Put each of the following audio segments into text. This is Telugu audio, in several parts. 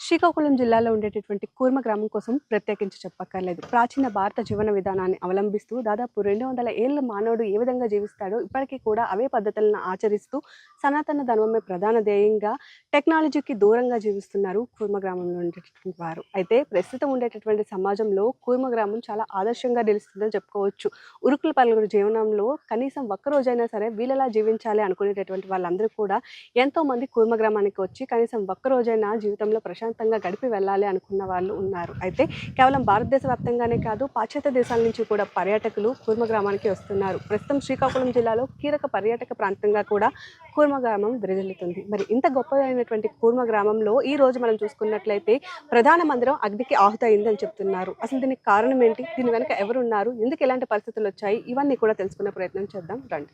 Srikakulam జిల్లాలో ఉండేటటువంటి కూర్మ గ్రామం కోసం ప్రత్యేకించి చెప్పక్కర్లేదు. ప్రాచీన భారత జీవన విధానాన్ని అవలంబిస్తూ దాదాపు రెండు వందల ఏళ్ళ మానవుడు ఏ విధంగా జీవిస్తాడో ఇప్పటికీ కూడా అవే పద్ధతులను ఆచరిస్తూ సనాతన ధర్మమే ప్రధాన ధ్యేయంగా టెక్నాలజీకి దూరంగా జీవిస్తున్నారు కూర్మ గ్రామంలో ఉండేటటువంటి వారు. అయితే ప్రస్తుతం ఉండేటటువంటి సమాజంలో కూర్మ గ్రామం చాలా ఆదర్శంగా నిలుస్తుందని చెప్పుకోవచ్చు. ఉరుకుల పలుగురు జీవనంలో కనీసం ఒక్కరోజైనా సరే వీళ్ళలా జీవించాలి అనుకునేటటువంటి వాళ్ళందరూ కూడా ఎంతో మంది కూర్మ గ్రామానికి వచ్చి కనీసం ఒక్క జీవితంలో జీవితంలో ప్రశాంతంగా గడిపి వెళ్ళాలి అనుకున్న వాళ్ళు ఉన్నారు. అయితే కేవలం భారతదేశ వ్యాప్తంగానే కాదు పాశ్చాత్య దేశాల నుంచి కూడా పర్యాటకులు కూర్మ గ్రామానికి వస్తున్నారు. ప్రస్తుతం శ్రీకాకుళం జిల్లాలో కీలక పర్యాటక ప్రాంతంగా కూడా కూర్మ గ్రామం విరజిల్లుతుంది. మరి ఇంత గొప్పదైనటువంటి కూర్మ గ్రామంలో ఈ రోజు మనం చూసుకున్నట్లయితే ప్రధాన మందిరం అగ్నికి ఆహుతయిందని చెప్తున్నారు. అసలు దీనికి కారణం ఏంటి? దీని వెనక ఎవరున్నారు? ఎందుకు ఎలాంటి పరిస్థితులు వచ్చాయి? ఇవన్నీ కూడా తెలుసుకునే ప్రయత్నం చేద్దాం. రండి.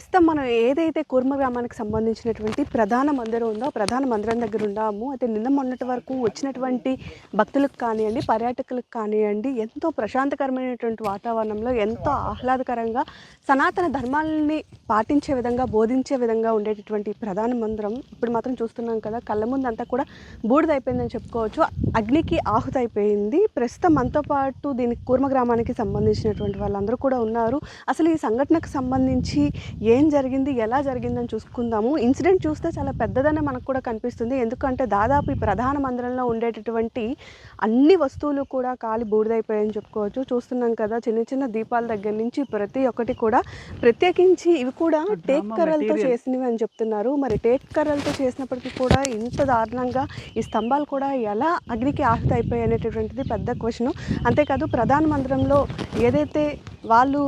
ప్రస్తుతం మనం ఏదైతే కూర్మ గ్రామానికి సంబంధించినటువంటి ప్రధాన మందిరం ఉందో ప్రధాన మందిరం దగ్గర ఉన్నాము. అయితే నిన్న మొన్నటి వరకు వచ్చినటువంటి భక్తులకు కానివ్వండి పర్యాటకులకు కానివ్వండి ఎంతో ప్రశాంతకరమైనటువంటి వాతావరణంలో ఎంతో ఆహ్లాదకరంగా సనాతన ధర్మాలని పాటించే విధంగా బోధించే విధంగా ఉండేటటువంటి ప్రధాన మందిరం ఇప్పుడు మాత్రం చూస్తున్నాం కదా. కళ్ళ ముందంతా కూడా బూడిదైపోయిందని చెప్పుకోవచ్చు. అగ్నికి ఆహుతైపోయింది. ప్రస్తుతం మనతో పాటు దీనికి కూర్మ గ్రామానికి సంబంధించినటువంటి వాళ్ళందరూ కూడా ఉన్నారు. అసలు ఈ సంఘటనకు సంబంధించి ఏం జరిగింది ఎలా జరిగిందని చూసుకుందాము. ఇన్సిడెంట్ చూస్తే చాలా పెద్దదనే మనకు కూడా కనిపిస్తుంది. ఎందుకంటే దాదాపు ఈ ప్రధాన మందిరంలో ఉండేటటువంటి అన్ని వస్తువులు కూడా కాలి బూడిదైపోయాయని చెప్పుకోవచ్చు. చూస్తున్నాం కదా చిన్న చిన్న దీపాల దగ్గర నుంచి ప్రతి ఒక్కటి కూడా ప్రత్యేకించి ఇవి కూడా టేక్ కర్రలతో చేసినవి అని చెప్తున్నారు. మరి టేక్ కర్రలతో చేసినప్పటికీ కూడా ఇంత దారుణంగా ఈ స్తంభాలు కూడా ఎలా అగ్నికి ఆహుతి అయిపోయాయి అనేటటువంటిది పెద్ద క్వశ్చన్. అంతేకాదు ప్రధాన మందిరంలో ఏదైతే వాళ్ళు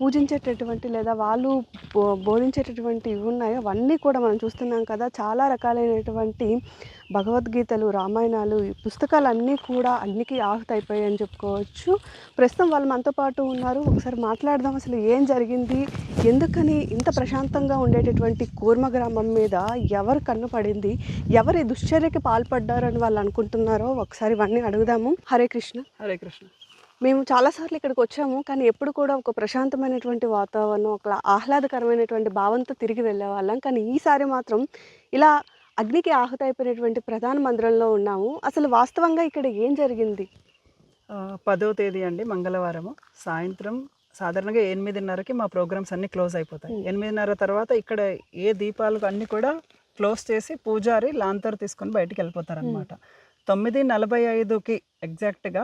పూజించేటటువంటి లేదా వాళ్ళు బోధించేటటువంటి ఇవి ఉన్నాయో. అవన్నీ కూడా మనం చూస్తున్నాం కదా చాలా రకాలైనటువంటి భగవద్గీతలు రామాయణాలు ఈ పుస్తకాలన్నీ కూడా అన్నికి ఆహుతి అయిపోయాయి అని చెప్పుకోవచ్చు. ప్రస్తుతం వాళ్ళు మనతో పాటు ఉన్నారు. ఒకసారి మాట్లాడదాం అసలు ఏం జరిగింది ఎందుకని ఇంత ప్రశాంతంగా ఉండేటటువంటి కూర్మ గ్రామం మీద ఎవరు కన్ను పడింది ఎవరు ఈ దుశ్చర్యకి పాల్పడ్డారని వాళ్ళు అనుకుంటున్నారో ఒకసారి ఇవన్నీ అడుగుదాము. హరే కృష్ణ. హరే కృష్ణ. మేము చాలాసార్లు ఇక్కడికి వచ్చాము. కానీ ఎప్పుడు కూడా ఒక ప్రశాంతమైనటువంటి వాతావరణం ఒక ఆహ్లాదకరమైనటువంటి భావంతో తిరిగి వెళ్ళేవాళ్ళం. కానీ ఈసారి మాత్రం ఇలా అగ్నికి ఆహుతి అయిపోయినటువంటి ప్రధాన మందిరంలో ఉన్నాము. అసలు వాస్తవంగా ఇక్కడ ఏం జరిగింది? పదో తేదీ అండి మంగళవారము. సాయంత్రం సాధారణంగా ఎనిమిదిన్నరకి మా ప్రోగ్రామ్స్ అన్ని క్లోజ్ అయిపోతాయి. ఎనిమిదిన్నర తర్వాత ఇక్కడ ఏ దీపాలు అన్ని కూడా క్లోజ్ చేసి పూజారి లాంతర్ తీసుకొని బయటికి వెళ్ళిపోతారు అనమాట తొమ్మిది నలభై ఐదుకి ఎగ్జాక్ట్గా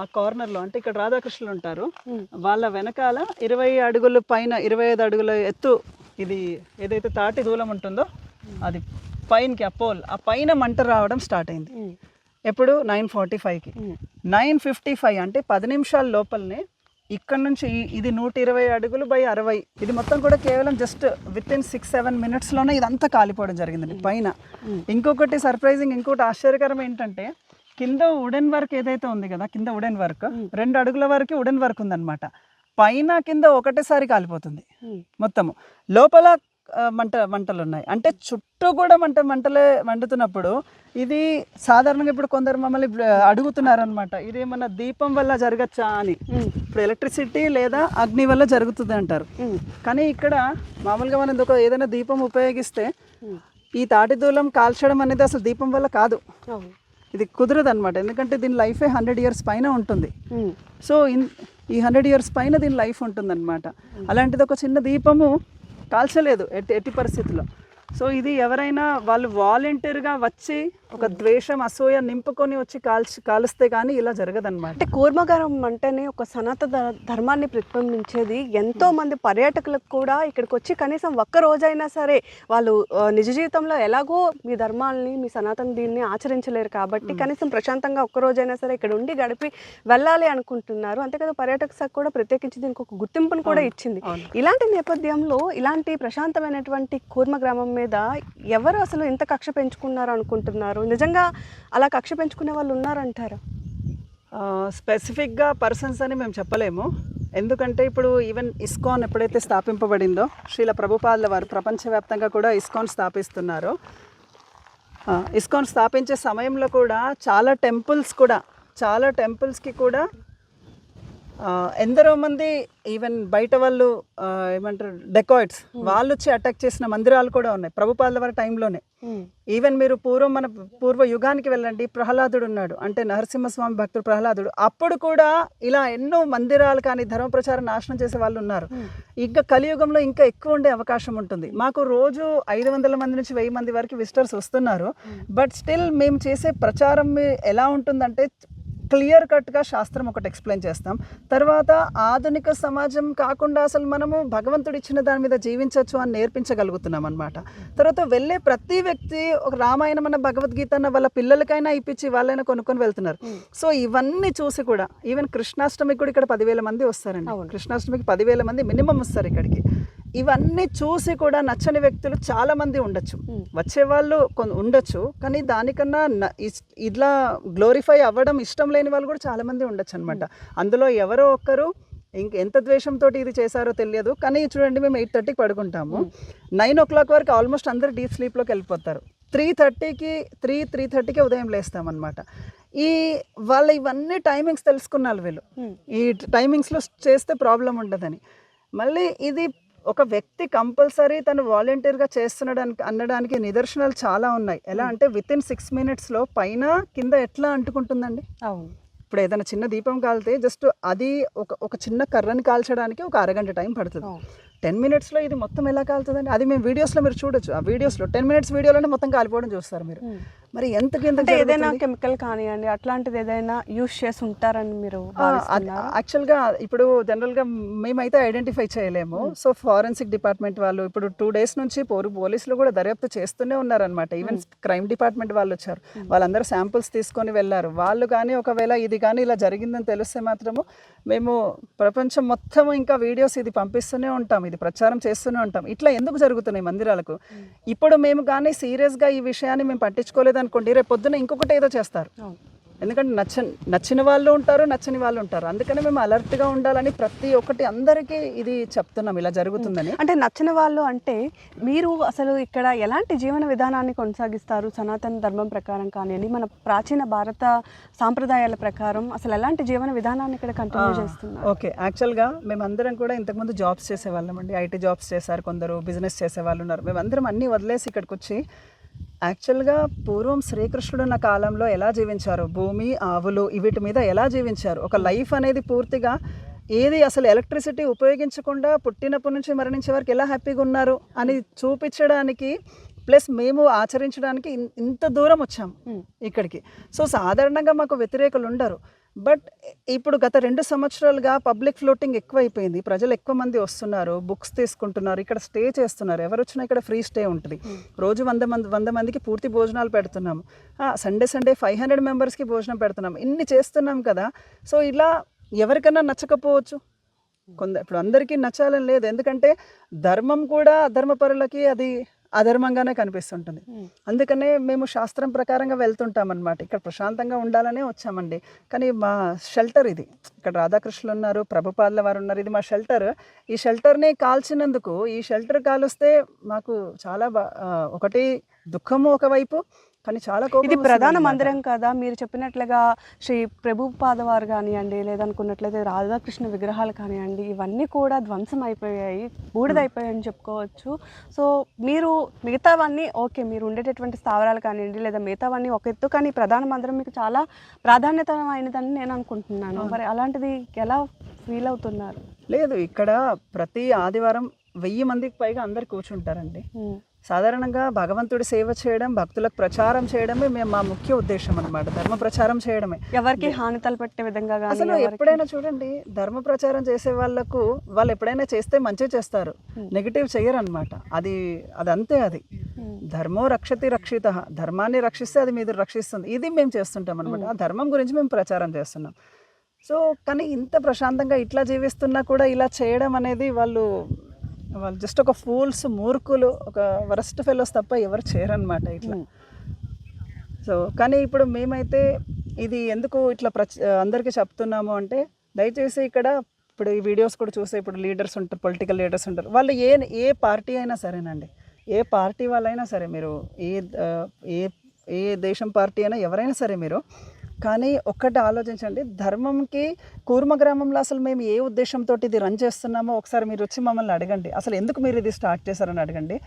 ఆ కార్నర్లో అంటే ఇక్కడ రాధాకృష్ణులు ఉంటారు. వాళ్ళ వెనకాల ఇరవై అడుగుల పైన ఇరవై ఐదు అడుగుల ఎత్తు ఇది ఏదైతే తాటి దూలం ఉంటుందో అది పైనకి ఆ పోల్ ఆ పైన మంట రావడం స్టార్ట్ అయింది. ఎప్పుడు? నైన్ ఫార్టీ ఫైవ్కి. నైన్ ఫిఫ్టీ ఫైవ్ అంటే పది నిమిషాల లోపలనే ఇక్కడ నుంచి ఇది నూట ఇరవై అడుగులు బై అరవై. ఇది మొత్తం కూడా కేవలం just with in six seven మినిట్స్లోనే ఇదంతా కాలిపోవడం జరిగిందండి పైన. ఇంకొకటి సర్ప్రైజింగ్ ఇంకొకటి ఆశ్చర్యకరం ఏంటంటే కింద వుడెన్ వర్క్ ఏదైతే ఉంది కదా కింద వుడెన్ వర్క్ రెండు అడుగుల వరకు వుడెన్ వర్క్ ఉందన్నమాట. పైన కింద ఒకటేసారి కాలిపోతుంది మొత్తము. లోపల మంట మంటలు ఉన్నాయి అంటే చుట్టూ కూడా మంట మంటలే మండుతున్నప్పుడు ఇది సాధారణంగా ఇప్పుడు కొందరు మమ్మల్ని అడుగుతున్నారు అనమాట ఇది ఏమన్నా దీపం వల్ల జరగచ్చా అని. ఇప్పుడు ఎలక్ట్రిసిటీ లేదా అగ్ని వల్ల జరుగుతుంది అంటారు. కానీ ఇక్కడ మామూలుగా మనం ఒక ఏదైనా దీపం ఉపయోగిస్తే ఈ తాటి దూలం కాల్చడం అనేది అసలు దీపం వల్ల కాదు. ఇది కుదరదు అనమాట ఎందుకంటే దీని లైఫే హండ్రెడ్ ఇయర్స్ పైన ఉంటుంది. సో ఇన్ ఈ హండ్రెడ్ ఇయర్స్ పైన దీని లైఫ్ ఉంటుందన్నమాట. అలాంటిది ఒక చిన్న దీపము కాల్చలేదు ఎట్టి ఎట్టి పరిస్థితుల్లో. సో ఇది ఎవరైనా వాళ్ళు వాలంటీర్గా వచ్చి ఒక ద్వేషం అసూయ నింపుకొని వచ్చి కాల్చి కాలుస్తే కానీ ఇలా జరగదన్నమాట. అంటే కూర్మగారం అంటేనే ఒక సనాతన ధర్మాన్ని ప్రతిబింబించేది. ఎంతో మంది పర్యాటకులకు కూడా ఇక్కడికి వచ్చి కనీసం ఒక్క రోజైనా సరే వాళ్ళు నిజ జీవితంలో ఎలాగో మీ ధర్మాల్ని మీ సనాతన దీన్ని ఆచరించలేరు కాబట్టి కనీసం ప్రశాంతంగా ఒక్క రోజైనా సరే ఇక్కడ ఉండి గడిపి వెళ్ళాలి అనుకుంటున్నారు. అంతేకాదు పర్యాటక శాఖ కూడా ప్రత్యేకించి దీనికి ఒక గుర్తింపును కూడా ఇచ్చింది. ఇలాంటి నేపథ్యంలో ఇలాంటి ప్రశాంతమైనటువంటి కూర్మ గ్రామం మీద ఎవరు అసలు ఇంత కక్ష పెంచుకున్నారు అనుకుంటున్నారు? నిజంగా అలా కక్ష పెంచుకునే వాళ్ళు ఉన్నారంటారా? స్పెసిఫిక్గా పర్సన్స్ అని మేము చెప్పలేము. ఎందుకంటే ఇప్పుడు ఈవెన్ ఇస్కాన్ ఎప్పుడైతే స్థాపింపబడిందో శ్రీల ప్రభుపాదుల వారు ప్రపంచవ్యాప్తంగా కూడా ఇస్కాన్ స్థాపిస్తున్నారు. ఇస్కాన్ స్థాపించే సమయంలో కూడా చాలా టెంపుల్స్ కూడా చాలా టెంపుల్స్కి కూడా ఎందరో మంది ఈవెన్ బయట వాళ్ళు ఏమంటారు డెకాయిట్స్ వాళ్ళు వచ్చి అటాక్ చేసిన మందిరాలు కూడా ఉన్నాయి ప్రభుపాదుల వారి టైంలోనే ఈవెన్ మీరు పూర్వం మన పూర్వ యుగానికి వెళ్ళండి ప్రహ్లాదుడు ఉన్నాడు అంటే నరసింహస్వామి భక్తుడు ప్రహ్లాదుడు అప్పుడు కూడా ఇలా ఎన్నో మందిరాలు కానీ ధర్మ ప్రచారం నాశనం చేసే వాళ్ళు ఉన్నారు. ఇంకా కలియుగంలో ఇంకా ఎక్కువ ఉండే అవకాశం ఉంటుంది. మాకు రోజు ఐదు వందల మంది నుంచి వెయ్యి మంది వరకు విజిటర్స్ వస్తున్నారు. బట్ స్టిల్ మేము చేసే ప్రచారం ఎలా ఉంటుందంటే క్లియర్ కట్గా శాస్త్రం ఒకటి ఎక్స్ప్లెయిన్ చేస్తాం. తర్వాత ఆధునిక సమాజం కాకుండా అసలు మనము భగవంతుడు ఇచ్చిన దాని మీద జీవించవచ్చు అని నేర్పించగలుగుతున్నాం అనమాట తర్వాత వెళ్ళే ప్రతి వ్యక్తి ఒక రామాయణం అన్న భగవద్గీత అన్న వాళ్ళ పిల్లలకైనా ఇప్పించి వాళ్ళైనా కొనుక్కొని వెళ్తున్నారు. సో ఇవన్నీ చూసి కూడా ఈవెన్ కృష్ణాష్టమికి కూడా ఇక్కడ పదివేల మంది వస్తారండి. కృష్ణాష్టమికి పదివేల మంది మినిమం వస్తారు ఇక్కడికి. ఇవన్నీ చూసి కూడా నచ్చని వ్యక్తులు చాలా మంది ఉండొచ్చు. Hmm. వచ్చే వాళ్ళు కొన్ని ఉండొచ్చు. కానీ దానికన్నా ఇట్లా గ్లోరిఫై అవ్వడం ఇష్టం లేని వాళ్ళు కూడా చాలా మంది ఉండొచ్చు అనమాట అందులో ఎవరో ఒక్కరు ఇంక ఎంత ద్వేషంతో ఇది చేశారో తెలియదు. కానీ చూడండి మేము ఎయిట్ థర్టీకి పడుకుంటాము. నైన్ ఓ క్లాక్ వరకు ఆల్మోస్ట్ అందరు డీప్ స్లీప్లోకి వెళ్ళిపోతారు. త్రీ థర్టీకి త్రీ త్రీ థర్టీకి ఉదయం లేస్తామన్నమాట ఈ వాళ్ళ ఇవన్నీ టైమింగ్స్ తెలుసుకున్నారు వీళ్ళు. ఈ టైమింగ్స్లో చేస్తే ప్రాబ్లం ఉండదని. మళ్ళీ ఇది ఒక వ్యక్తి కంపల్సరీ తను వాలంటీర్గా చేస్తున్నాడానికి అనడానికి నిదర్శనాలు చాలా ఉన్నాయి. ఎలా అంటే విత్ ఇన్ సిక్స్ మినిట్స్లో పైన కింద ఎట్లా అంటుకుంటుందండి? అవును. ఇప్పుడు ఏదైనా చిన్న దీపం కాలితే జస్ట్ అది ఒక ఒక చిన్న కర్రని కాల్చడానికి ఒక అరగంట టైం పడుతుంది. టెన్ మినిట్స్లో ఇది మొత్తం ఎలా కాలుతుందండి? అది మేము వీడియోస్లో మీరు చూడొచ్చు. ఆ వీడియోస్లో టెన్ మినిట్స్ వీడియోలోనే మొత్తం కాలిపోవడం చూస్తారు మీరు. మరి ఎంత ఏదైనా కెమికల్ కానివ్వండి అట్లాంటిది ఏదైనా యూస్ చేసి ఉంటారని మీరు? యాక్చువల్గా ఇప్పుడు జనరల్గా మేమైతే ఐడెంటిఫై చేయలేము. సో ఫారెన్సిక్ డిపార్ట్మెంట్ వాళ్ళు ఇప్పుడు టూ డేస్ నుంచి పోరు పోలీసులు కూడా దర్యాప్తు చేస్తూనే ఉన్నారనమాట ఈవెన్ క్రైమ్ డిపార్ట్మెంట్ వాళ్ళు వచ్చారు. వాళ్ళందరూ శాంపుల్స్ తీసుకొని వెళ్ళారు. వాళ్ళు కానీ ఒకవేళ ఇది కానీ ఇలా జరిగిందని తెలిస్తే మాత్రము మేము ప్రపంచం మొత్తం ఇంకా వీడియోస్ ఇది పంపిస్తూనే ఉంటాం. ఇది ప్రచారం చేస్తూనే ఉంటాం. ఇట్లా ఎందుకు జరుగుతున్నాయి మందిరాలకు? ఇప్పుడు మేము కానీ సీరియస్గా ఈ విషయాన్ని మేము పట్టించుకోలేదు అనుకోండి రేపు పొద్దున ఇంకొకటి ఏదో చేస్తారు. ఎందుకంటే నచ్చ నచ్చిన వాళ్ళు ఉంటారు నచ్చని వాళ్ళు ఉంటారు. అందుకని మేము అలర్ట్గా ఉండాలని ప్రతి ఒక్కటి అందరికీ ఇది చెప్తున్నాం ఇలా జరుగుతుందని. అంటే నచ్చిన వాళ్ళు అంటే మీరు అసలు ఇక్కడ ఎలాంటి జీవన విధానాన్ని కొనసాగిస్తారు? సనాతన ధర్మం ప్రకారం కానివ్వండి మన ప్రాచీన భారత సాంప్రదాయాల ప్రకారం అసలు ఎలాంటి జీవన విధానాన్ని ఇక్కడ కంటిన్యూ చేస్తున్నారు? ఓకే. యాక్చువల్గా మేమందరం కూడా ఇంతకుముందు జాబ్స్ చేసేవాళ్ళం అండి ఐటీ జాబ్స్ చేశారు కొందరు బిజినెస్ చేసేవాళ్ళు ఉన్నారు. మేమందరం అన్నీ వదిలేసి ఇక్కడికి వచ్చి యాక్చువల్గా పూర్వం శ్రీకృష్ణుడు ఉన్న కాలంలో ఎలా జీవించారు? భూమి ఆవులు వీటి మీద ఎలా జీవించారు? ఒక లైఫ్ అనేది పూర్తిగా ఏది అసలు ఎలక్ట్రిసిటీ ఉపయోగించకుండా పుట్టినప్పటి నుంచి మరణించే వరకు ఎలా హ్యాపీగా ఉన్నారు అని చూపించడానికి ప్లస్ మేము ఆచరించడానికి ఇన్- ఇంత దూరం వచ్చాము. ఇక్కడికి. సో సాధారణంగా మాకు వ్యతిరేకులు ఉండరు. బట్ ఇప్పుడు గత రెండు సంవత్సరాలుగా పబ్లిక్ ఫ్లోటింగ్ ఎక్కువైపోయింది. ప్రజలు ఎక్కువ మంది వస్తున్నారు బుక్స్ తీసుకుంటున్నారు ఇక్కడ స్టే చేస్తున్నారు. ఎవరు వచ్చినా ఇక్కడ ఫ్రీ స్టే ఉంటుంది. రోజు వంద మంది వంద మందికి పూర్తి భోజనాలు పెడుతున్నాము. సండే సండే ఫైవ్ హండ్రెడ్ మెంబర్స్కి భోజనం పెడుతున్నాం ఇన్ని చేస్తున్నాం కదా. సో ఇలా ఎవరికైనా నచ్చకపోవచ్చు. కొంద ఇప్పుడు అందరికీ నచ్చాలని లేదు. ఎందుకంటే ధర్మం కూడా అధర్మపరులకి అది అధర్మంగానే కనిపిస్తుంటుంది. అందుకనే మేము శాస్త్రం ప్రకారంగా వెళ్తుంటాం అనమాట ఇక్కడ ప్రశాంతంగా ఉండాలనే వచ్చామండి. కానీ మా షెల్టర్ ఇది. ఇక్కడ రాధాకృష్ణులు ఉన్నారు ప్రభుపాదుల వారు ఉన్నారు. ఇది మా షెల్టర్. ఈ షెల్టర్ని కాల్చినందుకు ఈ షెల్టర్ కాలుస్తే మాకు చాలా ఒకటి దుఃఖము ఒకవైపు కానీ చాలా ఇది ప్రధాన. మందిరం కదా. మీరు చెప్పినట్లుగా శ్రీ ప్రభుపాద వారు కానివ్వండి లేదనుకున్నట్లయితే రాధాకృష్ణ విగ్రహాలు కానివ్వండి ఇవన్నీ కూడా ధ్వంసం అయిపోయాయి బూడిదైపోయాయి అని చెప్పుకోవచ్చు. సో మీరు మిగతావన్నీ ఓకే మీరు ఉండేటటువంటి స్థావరాలు కానివ్వండి లేదా మిగతావన్నీ ఒక ఎత్తు కానీ ప్రధాన మందిరం మీకు చాలా ప్రాధాన్యతమైనదని నేను అనుకుంటున్నాను. మరి అలాంటిది ఎలా ఫీల్ అవుతున్నారు? లేదు ఇక్కడ ప్రతి ఆదివారం వెయ్యి మందికి పైగా అందరు కూర్చుంటారండి. సాధారణంగా భగవంతుడి సేవ చేయడం భక్తులకు ప్రచారం చేయడమే మేము మా ముఖ్య ఉద్దేశం అనమాట ధర్మ ప్రచారం చేయడమే. ఎవరికి హాని తలపెట్టే విధంగా అసలు ఎప్పుడైనా చూడండి ధర్మ ప్రచారం చేసే వాళ్ళకు వాళ్ళు ఎప్పుడైనా చేస్తే మంచి చేస్తారు. నెగిటివ్ చేయరు అనమాట అది అది. అంతే అది ధర్మో రక్షతి రక్షిత ధర్మాన్ని రక్షిస్తే అది మీద రక్షిస్తుంది. ఇది మేము చేస్తుంటాం అనమాట ఆ ధర్మం గురించి మేము ప్రచారం చేస్తున్నాం. సో కానీ ఇంత ప్రశాంతంగా ఇట్లా జీవిస్తున్నా కూడా ఇలా చేయడం అనేది వాళ్ళు వాళ్ళు జస్ట్ ఒక ఫూల్స్ మూర్ఖులు ఒక వరస్ట్ ఫెలోస్ తప్ప ఎవరు చేయరనమాట ఇట్లా. సో కానీ ఇప్పుడు మేమైతే ఇది ఎందుకు ఇట్లా ప్రచ అందరికీ చెప్తున్నాము అంటే దయచేసి ఇక్కడ ఇప్పుడు ఈ వీడియోస్ కూడా చూసే ఇప్పుడు లీడర్స్ ఉంటారు పొలిటికల్ లీడర్స్ ఉంటారు. వాళ్ళు ఏ ఏ పార్టీ అయినా సరేనండి. ఏ పార్టీ వాళ్ళైనా సరే మీరు ఏ ఏ ఏ దేశం పార్టీ అయినా ఎవరైనా సరే మీరు కానీ ఒక్కటి ఆలోచించండి. ధర్మంకి కూర్మ గ్రామంలో అసలు మేము ఏ ఉద్దేశంతో ఇది రన్ చేస్తున్నామో ఒకసారి మీరు వచ్చి మమ్మల్ని అడగండి. అసలు ఎందుకు మీరు ఇది స్టార్ట్ చేశారని అడగండి.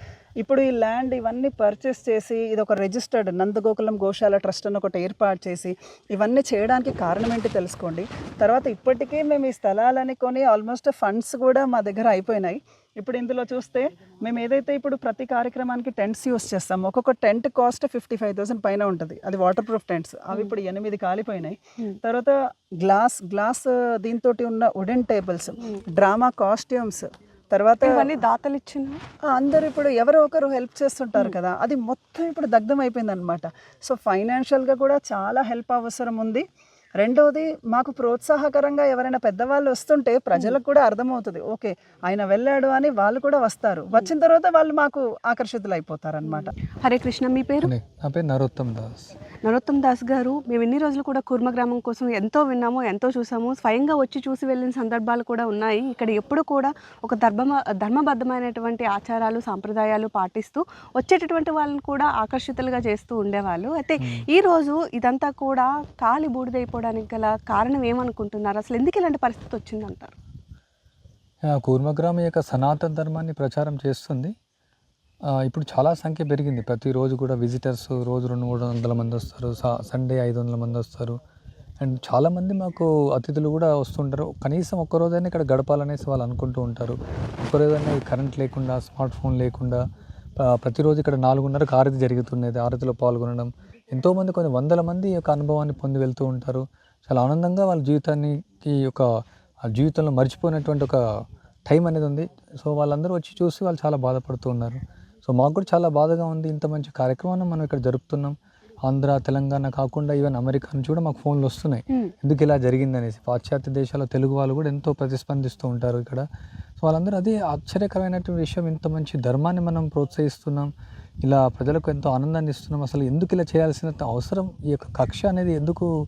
ఇప్పుడు ఈ ల్యాండ్ ఇవన్నీ పర్చేస్ చేసి ఇది ఒక రిజిస్టర్డ్ నందగోకులం గోశాల ట్రస్ట్ అని ఒకటి ఏర్పాటు చేసి ఇవన్నీ చేయడానికి కారణం ఏంటి తెలుసుకోండి. తర్వాత ఇప్పటికీ మేము ఈ స్థలాలని కొని ఆల్మోస్ట్ ఫండ్స్ కూడా మా దగ్గర అయిపోయినాయి. ఇప్పుడు ఇందులో చూస్తే మేము ఏదైతే ఇప్పుడు ప్రతి కార్యక్రమానికి టెంట్స్ యూస్ చేస్తాం ఒక్కొక్క tent cost fifty five thousand పైన ఉంటుంది. అది వాటర్ ప్రూఫ్ టెంట్స్ అవి ఇప్పుడు ఎనిమిది కాలిపోయినాయి. తర్వాత గ్లాస్ గ్లాస్ దీంతో ఉన్న వుడెన్ టేబుల్స్ డ్రామా కాస్ట్యూమ్స్ తర్వాత ఇవన్నీ దాతలు ఇచ్చిన అందరూ ఇప్పుడు ఎవరో ఒకరు హెల్ప్ చేస్తుంటారు కదా అది మొత్తం ఇప్పుడు దగ్ధం అయిపోయింది అనమాట సో ఫైనాన్షియల్గా కూడా చాలా హెల్ప్ అవసరం ఉంది. రెండోది మాకు ప్రోత్సాహకరంగా ఎవరైనా పెద్దవాళ్ళు వస్తుంటే ప్రజలకు కూడా అర్థమవుతుంది. ఓకే ఆయన వెళ్ళాడు అని వాళ్ళు కూడా వస్తారు. వచ్చిన తర్వాత వాళ్ళు మాకు ఆకర్షితులు అయిపోతారు అనమాట హరే కృష్ణ మీ పేరు? నే- నా పేరు నరోత్తమ్ దాస్. నరోత్తమ్ దాస్ గారు మేము ఎన్ని రోజులు కూడా కుర్మ గ్రామం కోసం ఎంతో విన్నాము ఎంతో చూసాము. స్వయంగా వచ్చి చూసి వెళ్ళిన సందర్భాలు కూడా ఉన్నాయి. ఇక్కడ ఎప్పుడు కూడా ఒక ధర్మ ధర్మబద్ధమైనటువంటి ఆచారాలు సాంప్రదాయాలు పాటిస్తూ వచ్చేటటువంటి వాళ్ళని కూడా ఆకర్షితులుగా చేస్తూ ఉండేవాళ్ళు. అయితే ఈ రోజు ఇదంతా కూడా కాలి బూడిదైపోవడానికి గల కారణం ఏమనుకుంటున్నారు? అసలు ఎందుకు ఇలాంటి పరిస్థితి వచ్చిందంటారు? కూర్మగ్రామం యొక్క సనాతన ధర్మాన్ని ప్రచారం చేస్తుంది. ఇప్పుడు చాలా సంఖ్య పెరిగింది. ప్రతిరోజు కూడా విజిటర్స్ రోజు రెండు మూడు వందల మంది వస్తారు. సా- సండే ఐదు వందల మంది వస్తారు. అండ్ చాలామంది మాకు అతిథులు కూడా వస్తుంటారు. కనీసం ఒక్క రోజైనా ఇక్కడ గడపాలనేసి వాళ్ళు అనుకుంటూ ఉంటారు. ఒక్కరోజైనా కరెంట్ లేకుండా స్మార్ట్ ఫోన్ లేకుండా ప్రతిరోజు ఇక్కడ నాలుగున్నరకు ఆరతి జరుగుతున్నది. ఆరతిలో పాల్గొనడం. ఎంతోమంది కొన్ని వందల మంది యొక్క అనుభవాన్ని పొంది వెళ్తూ ఉంటారు. చాలా ఆనందంగా వాళ్ళ జీవితానికి ఒక జీవితంలో మర్చిపోయినటువంటి ఒక టైం అనేది ఉంది. సో వాళ్ళందరూ వచ్చి చూసి వాళ్ళు చాలా బాధపడుతూ ఉన్నారు. సో మాకు కూడా చాలా బాధగా ఉంది. ఇంత మంచి కార్యక్రమాన్ని మనం ఇక్కడ జరుపుతున్నాం. ఆంధ్ర తెలంగాణ కాకుండా ఈవెన్ అమెరికా నుంచి కూడా మాకు ఫోన్లు వస్తున్నాయి. ఎందుకు ఇలా జరిగింది అనేసి పాశ్చాత్య దేశాల తెలుగు వాళ్ళు కూడా ఎంతో ప్రతిస్పందిస్తూ ఉంటారు ఇక్కడ. సో వాళ్ళందరూ అదే ఆశ్చర్యకరమైనటువంటి విషయం ఇంత మంచి ధర్మాన్ని మనం ప్రోత్సహిస్తున్నాం. ఇలా ప్రజలకు ఎంతో ఆనందాన్ని ఇస్తున్నాం. అసలు ఎందుకు ఇలా చేయాల్సిన అవసరం? ఈ యొక్క కక్ష అనేది ఎందుకు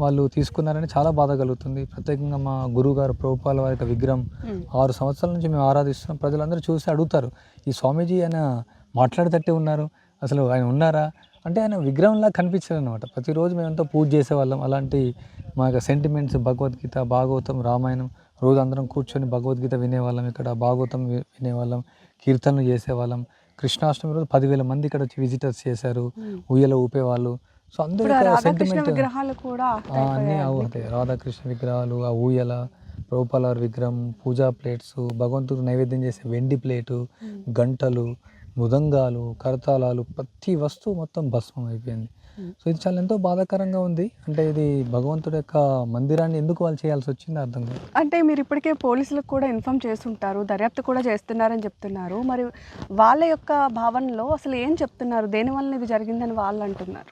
వాళ్ళు తీసుకున్నారని చాలా బాధ కలుగుతుంది. ప్రత్యేకంగా మా గురువుగారు ప్రభుపాల వారి యొక్క విగ్రహం ఆరు సంవత్సరాల నుంచి మేము ఆరాధిస్తున్నాం. ప్రజలందరూ చూసి అడుగుతారు ఈ స్వామీజీ ఆయన మాట్లాడేటట్టే ఉన్నారు? అసలు ఆయన ఉన్నారా? అంటే ఆయన విగ్రహంలా కనిపించారు అనమాట ప్రతిరోజు మేము ఎంతో పూజ చేసేవాళ్ళం. అలాంటి మా యొక్క సెంటిమెంట్స్ భగవద్గీత భాగవతం రామాయణం రోజు అందరం కూర్చొని భగవద్గీత వినేవాళ్ళం. ఇక్కడ భాగవతం వినేవాళ్ళం కీర్తనలు చేసేవాళ్ళం. కృష్ణాష్టమి రోజు పదివేల మంది ఇక్కడ వచ్చి విజిటర్స్ చేశారు. ఉయ్యల ఊపేవాళ్ళు. సో అందరూ సెంటిమెంట్ విగ్రహాలు కూడా ఆ, అన్నీ అవుతాయి రాధాకృష్ణ విగ్రహాలు ఆ ఊయల ప్రభుపాల విగ్రహం పూజా ప్లేట్స్ భగవంతుడు నైవేద్యం చేసే వెండి ప్లేటు గంటలు మృదంగాలు కరతాళాలు ప్రతి వస్తువు మొత్తం భస్మం అయిపోయింది. సో ఇది చాలా ఎంతో బాధాకరంగా ఉంది. అంటే ఇది భగవంతుడి యొక్క మందిరాన్ని ఎందుకు వాళ్ళు చేయాల్సి వచ్చింది అర్థం కాదు. అంటే మీరు ఇప్పటికే పోలీసులకు కూడా ఇన్ఫామ్ చేస్తుంటారు దర్యాప్తు కూడా చేస్తున్నారని చెప్తున్నారు. మరి వాళ్ళ యొక్క భావనలో అసలు ఏం చెప్తున్నారు? దేని వలన ఇది జరిగిందని వాళ్ళు అంటున్నారు?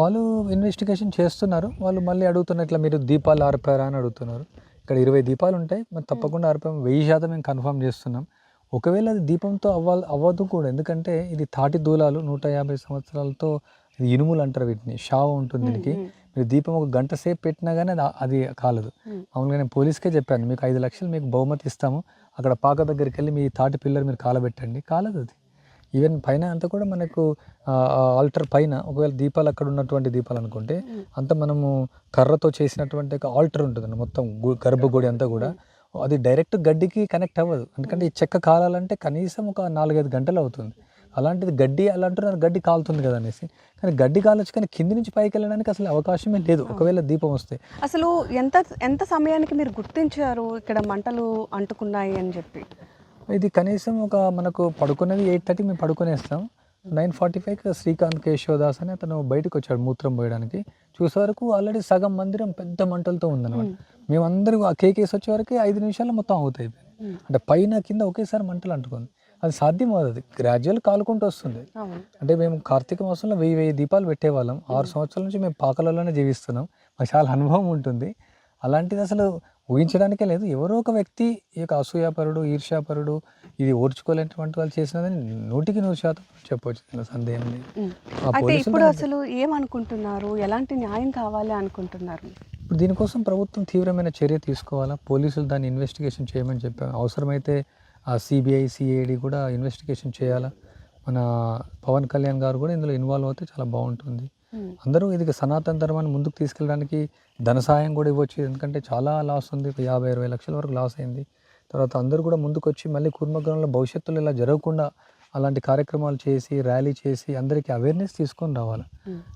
వాళ్ళు ఇన్వెస్టిగేషన్ చేస్తున్నారు. వాళ్ళు మళ్ళీ అడుగుతున్నారు ఇట్లా మీరు దీపాలు ఆర్పారా? అని అడుగుతున్నారు. ఇక్కడ ఇరవై దీపాలు ఉంటాయి. మరి తప్పకుండా ఆర్పాం. వెయ్యి శాతం మేము కన్ఫర్మ్ చేస్తున్నాం. ఒకవేళ అది దీపంతో అవ్వాలి అవ్వదు కూడా. ఎందుకంటే ఇది తాటి దూలాలు నూట యాభై సంవత్సరాలతో ఇది ఇనుములు అంటారు వీటిని. షావ ఉంటుంది దీనికి. మీరు దీపం ఒక గంట సేపు పెట్టినా కానీ అది అది కాలదు. మామూలుగా నేను పోలీస్కే చెప్పాను. మీకు ఐదు లక్షలు మీకు బహుమతి ఇస్తాము. అక్కడ పాక దగ్గరికి వెళ్ళి మీ తాటి పిల్లర్ మీరు కాలబెట్టండి. కాలదు అది. ఈవెన్ పైన అంతా కూడా మనకు ఆల్టర్ పైన ఒకవేళ దీపాలు అక్కడ ఉన్నటువంటి దీపాలు అనుకుంటే అంతా మనము కర్రతో చేసినటువంటి ఒక ఆల్టర్ ఉంటుంది మొత్తం గర్భగుడి అంతా కూడా. అది డైరెక్ట్ గడ్డికి కనెక్ట్ అవ్వదు. ఎందుకంటే ఈ చెక్క కాలాలంటే కనీసం ఒక నాలుగైదు గంటలు అవుతుంది. అలాంటిది గడ్డి అలా అంటున్నారు గడ్డి కాలుతుంది కదా అనేసి. కానీ గడ్డి కాలొచ్చు కానీ కింది నుంచి పైకి వెళ్ళడానికి అసలు అవకాశమే లేదు. ఒకవేళ దీపం వస్తే. అసలు ఎంత ఎంత సమయానికి మీరు గుర్తించారు? ఇక్కడ మంటలు అంటుకున్నాయి అని చెప్పి. ఇది కనీసం ఒక మనకు పడుకున్నది ఎయిట్ థర్టీ మేము పడుకునేస్తాం. నైన్ ఫార్టీ ఫైవ్కి శ్రీకాంత్ కేశవదాస్ అని అతను బయటకు వచ్చాడు మూత్రం పోయడానికి. చూసే వరకు ఆల్రెడీ సగం మందిరం పెద్ద మంటలతో ఉందన్నమాట. మేమందరూ ఆ కేక్ వేసి వచ్చే వరకు ఐదు నిమిషాల్లో మొత్తం అవుతాయి అంటే పైన కింద ఒకేసారి మంటలు అంటుకుంది. అది సాధ్యం అది. గ్రాడ్యువల్ కాలుకుంటూ వస్తుంది. అంటే మేము కార్తీక మాసంలో వెయ్యి వెయ్యి దీపాలు పెట్టేవాళ్ళం. ఆరు సంవత్సరాల నుంచి మేము పాకలలోనే జీవిస్తున్నాం. మాకు చాలా అనుభవం ఉంటుంది. అలాంటిది అసలు ఊహించడానికే లేదు. ఎవరో ఒక వ్యక్తి ఈ యొక్క అసూయాపరుడు ఈర్ష్యాపరుడు ఇది ఓర్చుకోలేనటువంటి వాళ్ళు చేసినదని నూటికి నూరు శాతం చెప్పవచ్చు సందేహం లేదు. ఇప్పుడు అసలు ఏమనుకుంటున్నారు? ఎలాంటి న్యాయం కావాలి అనుకుంటున్నారు? ఇప్పుడు దీనికోసం ప్రభుత్వం తీవ్రమైన చర్య తీసుకోవాలా? పోలీసులు దాన్ని ఇన్వెస్టిగేషన్ చేయమని చెప్పారు అవసరమైతే ఆ సిబిఐ సిఐడి కూడా ఇన్వెస్టిగేషన్ చేయాలా? మన పవన్ కళ్యాణ్ గారు కూడా ఇందులో ఇన్వాల్వ్ అవుతే చాలా బాగుంటుంది. అందరూ ఇది సనాతన ధర్మాన్ని ముందుకు తీసుకెళ్ళడానికి ధన సహాయం కూడా ఇవ్వచ్చు. ఎందుకంటే చాలా లాస్ ఉంది. ఒక యాభై ఇరవై లక్షల వరకు లాస్ అయింది. తర్వాత అందరూ కూడా ముందుకు వచ్చి మళ్ళీ కుర్మగ్రంలో భవిష్యత్తులో ఇలా జరగకుండా అలాంటి కార్యక్రమాలు చేసి ర్యాలీ చేసి అందరికీ అవేర్నెస్ తీసుకొని రావాలి.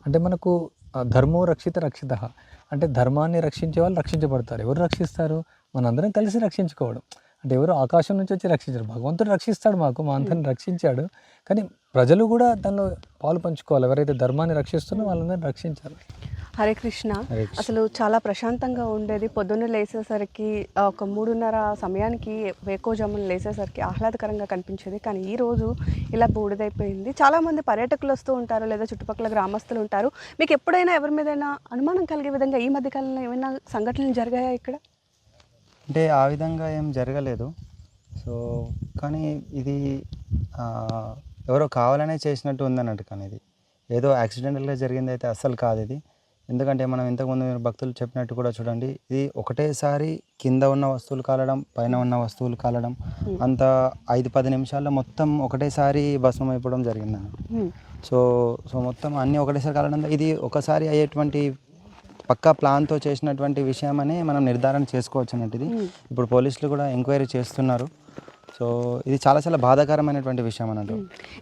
అంటే మనకు ధర్మో రక్షిత రక్షిత. అంటే ధర్మాన్ని రక్షించే వాళ్ళు రక్షించబడతారు. ఎవరు రక్షిస్తారు? మనందరం కలిసి రక్షించుకోవడం. అంటే ఎవరు ఆకాశం నుంచి వచ్చి రక్షించరు. భగవంతుడు రక్షిస్తాడు మాకు. మా అందరిని రక్షించాడు. కానీ ప్రజలు కూడా దానిలో పాలు పంచుకోవాలి. ఎవరైతే ధర్మాన్ని రక్షిస్తున్నారో వాళ్ళందరినీ రక్షించాలి. హరే కృష్ణ. అసలు చాలా ప్రశాంతంగా ఉండేది. పొద్దున్న లేసేసరికి ఒక మూడున్నర సమయానికి వేకోజామున లేసేసరికి ఆహ్లాదకరంగా కనిపించేది. కానీ ఈ రోజు ఇలా బూడిదైపోయింది. చాలామంది పర్యాటకులు వస్తూ ఉంటారు లేదా చుట్టుపక్కల గ్రామస్తులు ఉంటారు. మీకు ఎప్పుడైనా ఎవరి మీదైనా అనుమానం కలిగే విధంగా ఈ మధ్య కాలంలో ఏమైనా సంఘటనలు జరిగాయా ఇక్కడ? అంటే ఆ విధంగా ఏం జరగలేదు. సో కానీ ఇది ఆ, ఎవరో కావాలనే చేసినట్టు ఉందన్నట్టు కానీ ఇది. ఏదో యాక్సిడెంటల్గా జరిగింది అయితే అస్సలు కాదు ఇది. ఎందుకంటే మనం ఇంతకుముందు మీరు భక్తులు చెప్పినట్టు కూడా చూడండి ఇది ఒకటేసారి కింద ఉన్న వస్తువులు కాలడం పైన ఉన్న వస్తువులు కాలడం అంత ఐదు పది నిమిషాల్లో మొత్తం ఒకటేసారి భస్మం అయిపోవడం జరిగిందండి హ్మ్. సో సో మొత్తం అన్నీ ఒకటేసారి కాలడం ఇది ఒకసారి అయ్యేటువంటి పక్కా ప్లాన్తో చేసినటువంటి విషయం అని మనం నిర్ధారణ చేసుకోవచ్చు అన్నట్టు ఇది ఇప్పుడు పోలీసులు కూడా ఎంక్వైరీ చేస్తున్నారు. సో ఇది చాలా చాలా బాధాకరమైనటువంటి విషయం అన్నట్టు.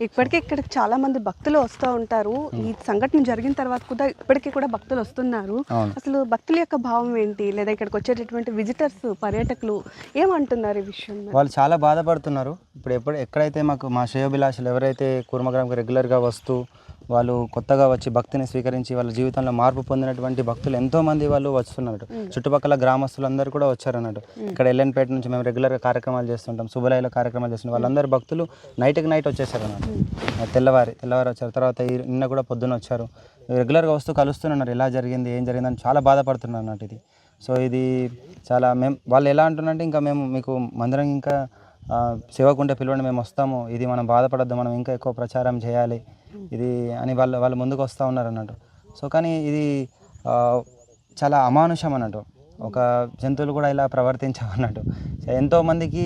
ఇప్పటికీ ఇక్కడికి చాలా మంది భక్తులు వస్తూ ఉంటారు. ఈ సంఘటన జరిగిన తర్వాత కూడా ఇప్పటికీ కూడా భక్తులు వస్తున్నారు. అసలు భక్తుల యొక్క భావం ఏంటి? లేదా ఇక్కడికి వచ్చేటటువంటి విజిటర్స్ పర్యాటకులు ఏమంటున్నారు ఈ విషయం? వాళ్ళు చాలా బాధపడుతున్నారు. ఇప్పుడు ఎప్పుడు ఎక్కడైతే మాకు మా శ్రేయోభిలాషులు ఎవరైతే కూర్మగ్రామ్కి రెగ్యులర్గా వస్తూ వాళ్ళు కొత్తగా వచ్చి భక్తిని స్వీకరించి వాళ్ళ జీవితంలో మార్పు పొందినటువంటి భక్తులు ఎంతో మంది వాళ్ళు వస్తున్నారు. చుట్టుపక్కల గ్రామస్తులందరూ కూడా వచ్చారు అన్నట్టు ఇక్కడ ఎల్ఎన్పేట నుంచి మేము రెగ్యులర్గా కార్యక్రమాలు చేస్తుంటాం. శుభలయలో కార్యక్రమాలు చేస్తుంటాం. వాళ్ళందరూ భక్తులు నైట్కి నైట్ వచ్చేసారు అన్నట్టు. తెల్లవారి తెల్లవారి వచ్చారు. తర్వాత ఈ నిన్న కూడా పొద్దున్న వచ్చారు. రెగ్యులర్గా వస్తూ కలుస్తున్నారు. ఎలా జరిగింది ఏం జరిగిందని చాలా బాధపడుతున్నారు అన్నట్టు ఇది. సో ఇది చాలా మేము వాళ్ళు ఎలా అంటున్నారంటే ఇంకా మేము మీకు మందిరం ఇంకా సేవకుంటే పిలవండి మేము వస్తాము. ఇది మనం బాధపడద్దు మనం ఇంకా ఎక్కువ ప్రచారం చేయాలి. ఇది అని వాళ్ళు వాళ్ళు ముందుకు వస్తూ ఉన్నారు అన్నట్టు. సో కానీ ఇది చాలా అమానుషం అన్నట్టు. ఒక జంతువులు కూడా ఇలా ప్రవర్తించమన్నట్టు ఎంతోమందికి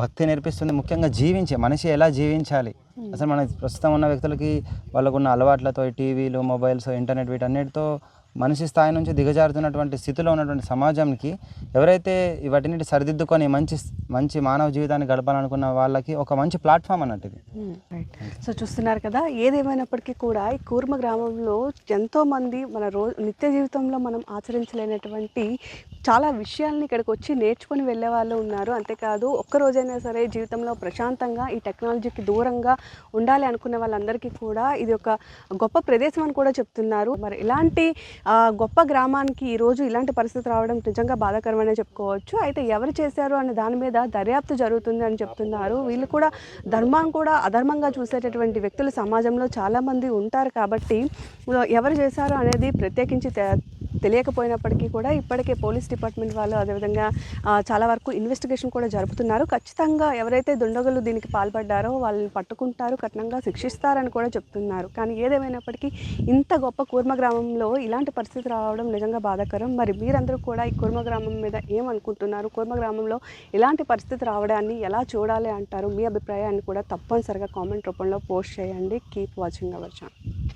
భక్తి నేర్పిస్తుంది. ముఖ్యంగా జీవించే మనిషి ఎలా జీవించాలి? అసలు మన ప్రస్తుతం ఉన్న వ్యక్తులకి వాళ్ళకున్న అలవాట్లతో టీవీలు మొబైల్స్ ఇంటర్నెట్ వీటన్నిటితో మనిషి స్థాయి నుంచి దిగజారుతున్నటువంటి స్థితిలో ఉన్నటువంటి సమాజానికి ఎవరైతే వాటిని సరిదిద్దుకొని మంచి మంచి మానవ జీవితాన్ని గడపాలనుకున్న వాళ్ళకి ఒక మంచి ప్లాట్ఫామ్ అన్నట్టు ఇది. సో చూస్తున్నారు కదా ఏదేమైనప్పటికీ కూడా ఈ కూర్మ గ్రామంలో ఎంతోమంది మన రోజు నిత్య జీవితంలో మనం ఆచరించలేనటువంటి చాలా విషయాల్ని ఇక్కడికి వచ్చి నేర్చుకొని వెళ్ళే వాళ్ళు ఉన్నారు. అంతేకాదు ఒక్క రోజైనా సరే జీవితంలో ప్రశాంతంగా ఈ టెక్నాలజీకి దూరంగా ఉండాలి అనుకునే వాళ్ళందరికీ కూడా ఇది ఒక గొప్ప ప్రదేశం అని కూడా చెప్తున్నారు. మరి ఇలాంటి గొప్ప గ్రామానికి ఈరోజు ఇలాంటి పరిస్థితి రావడం నిజంగా బాధాకరమనే చెప్పుకోవచ్చు. అయితే ఎవరు చేశారు అనే దాని మీద దర్యాప్తు జరుగుతుంది అని చెప్తున్నారు. వీళ్ళు కూడా ధర్మం కూడా అధర్మంగా చూసేటటువంటి వ్యక్తులు సమాజంలో చాలామంది ఉంటారు కాబట్టి ఎవరు చేశారు అనేది ప్రత్యేకించి తెలియకపోయినప్పటికీ కూడా ఇప్పటికే పోలీస్ డిపార్ట్మెంట్ వాళ్ళు అదేవిధంగా చాలా వరకు ఇన్వెస్టిగేషన్ కూడా జరుపుతున్నారు. ఖచ్చితంగా ఎవరైతే దుండగులు దీనికి పాల్పడ్డారో వాళ్ళని పట్టుకుంటారు కఠినంగా శిక్షిస్తారని కూడా చెప్తున్నారు. కానీ ఏదేమైనప్పటికీ ఇంత గొప్ప కూర్మ గ్రామంలో ఇలాంటి పరిస్థితి రావడం నిజంగా బాధాకరం. మరి మీరందరూ కూడా ఈ కూర్మ గ్రామం మీద ఏమనుకుంటున్నారు? కూర్మ గ్రామంలో ఇలాంటి పరిస్థితి రావడాన్ని ఎలా చూడాలి అంటారు? మీ అభిప్రాయాన్ని కూడా తప్పనిసరిగా కామెంట్ రూపంలో పోస్ట్ చేయండి. Keep watching our channel.